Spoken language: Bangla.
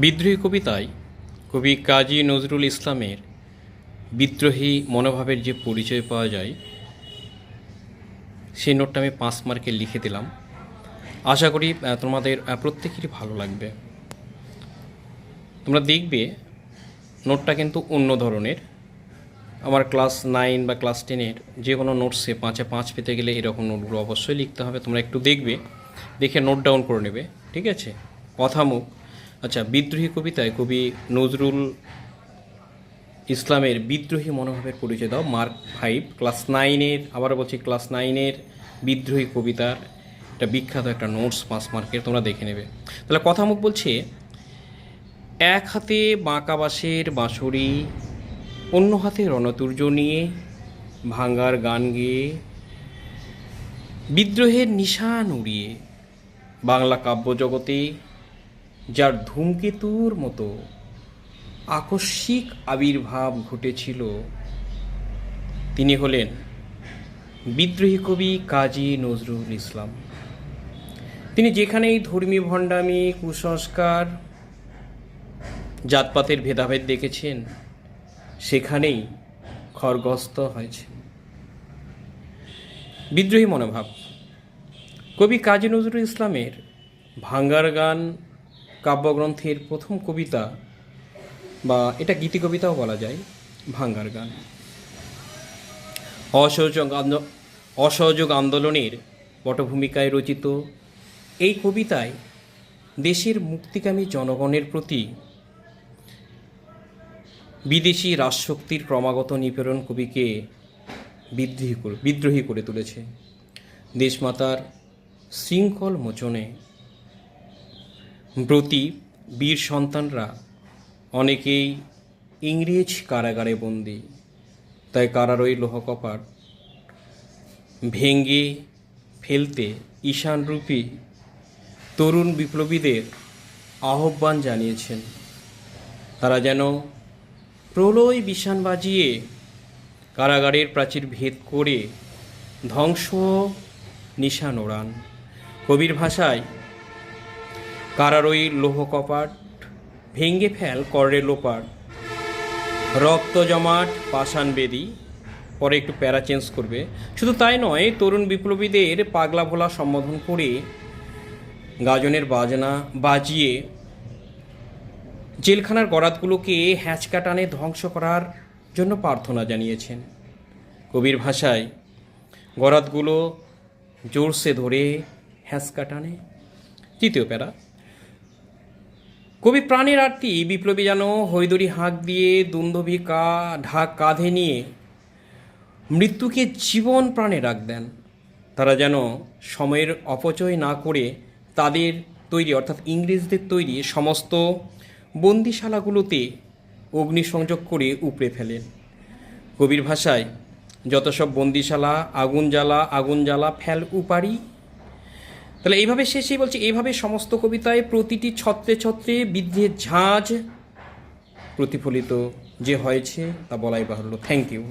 বিদ্রোহী কবিতায় কবি কাজী নজরুল ইসলামের বিদ্রোহী মনোভাবের যে পরিচয় পাওয়া যায়, সেই নোটটা আমি পাঁচ মার্কে লিখে দিলাম। আশা করি তোমাদের প্রত্যেকেরই ভালো লাগবে। তোমরা দেখবে, নোটটা কিন্তু অন্য ধরনের। আমার ক্লাস নাইন বা ক্লাস টেনের যে কোনো নোটসে পাঁচে পাঁচ পেতে গেলে এরকম নোটগুলো অবশ্যই লিখতে হবে। তোমরা একটু দেখবে, দেখে নোট ডাউন করে নেবে, ঠিক আছে? কথামুখ আচ্ছা বিদ্রোহী কবিতায় কবি নজরুল ইসলামের বিদ্রোহী মনোভাবের পরিচয় দাও, মার্ক ফাইভ, ক্লাস নাইনের আবার বলছি ক্লাস নাইনের বিদ্রোহী কবিতার একটা বিখ্যাত একটা নোটস, পাঁচ মার্কের, তোমরা দেখে নেবে। তাহলে কথা মুখ বলছে, এক হাতে বাঁকা বাঁশের বাঁশরি, অন্য হাতে রণতুর্য নিয়ে ভাঙ্গার গান গেয়ে বিদ্রোহের নিশান উড়িয়ে বাংলা কাব্যজগতে যার ধূমকেতুর মতো আকস্মিক আবির্ভাব ঘটেছিল। তিনি হলেন বিদ্রোহী কবি কাজী নজরুল ইসলাম। তিনি যেখানেই ধর্মীয় ভণ্ডামি, কুসংস্কার, জাতপাতের ভেদাভেদ দেখেছেন, সেখানেই খড়গস্ত হয়েছে বিদ্রোহী মনোভাব। কবি কাজী নজরুল ইসলামের ভাঙ্গার গান কাব্যগ্রন্থের প্রথম কবিতা বা এটা গীতি কবিতাও বলা যায়, ভাঙ্গার গান। অসহযোগ অসহযোগ আন্দোলনের পটভূমিকায় রচিত এই কবিতায় দেশের মুক্তিকামী জনগণের প্রতি বিদেশি রাজশক্তির ক্রমাগত নিপীড়ন কবিকে বিদ্রোহী বিদ্রোহী করে তুলেছে। দেশমাতার শৃঙ্খল মোচনে ব্রতী, বীর সন্তানরা অনেকেই ইংরেজ কারাগারে বন্দী। তাই কারারই লোহকপাট ভেঙ্গে ফেলতে ঈশানরূপী তরুণ বিপ্লবীদের আহ্বান জানিয়েছেন। তারা যেন প্রলয় বিষাণ বাজিয়ে কারাগারের প্রাচীর ভেদ করে ধ্বংস নিশান ওড়ান। কবির ভাষায় কারারই লৌহ কপাট ভেঙ্গে ফেল করে লোপাট। রক্ত জমাট, পাষাণ বেদি, পরে একটু প্যারা চেঞ্জ করবে। শুধু তাই নয়, তরুণ বিপ্লবীদের পাগলা ভোলা সম্বোধন করে গাজনের বাজনা বাজিয়ে জেলখানার গরাতগুলোকে হ্যাঁচকা টানে ধ্বংস করার জন্য প্রার্থনা জানিয়েছেন। কবির ভাষায়, গরাতগুলো জোরসে ধরে হ্যাঁচকা টানে। তৃতীয় প্যারা। কবি প্রাণের আরতি বিপ্লবী যেন হৈদরি হাঁক দিয়ে দুন্দভি কা ঢাক কাঁধে নিয়ে মৃত্যুকে জীবন প্রাণে রাখ দেন। তারা যেন সময়ের অপচয় না করে তাদের তৈরি, অর্থাৎ ইংরেজদের তৈরি সমস্ত বন্দিশালাগুলোতে অগ্নিসংযোগ করে উপড়ে ফেলেন। কবির ভাষায়, যত সব বন্দিশালা, আগুন জ্বালা আগুন জ্বালা, ফেল উপারি তাহলে এইভাবে শেষেই বলছি, এইভাবে সমস্ত কবিতায় প্রতিটি ছত্রে ছত্রে বিদ্যের ঝাঁজ প্রতিফলিত যে হয়েছে তা বলাই বাহুল্য। Thank you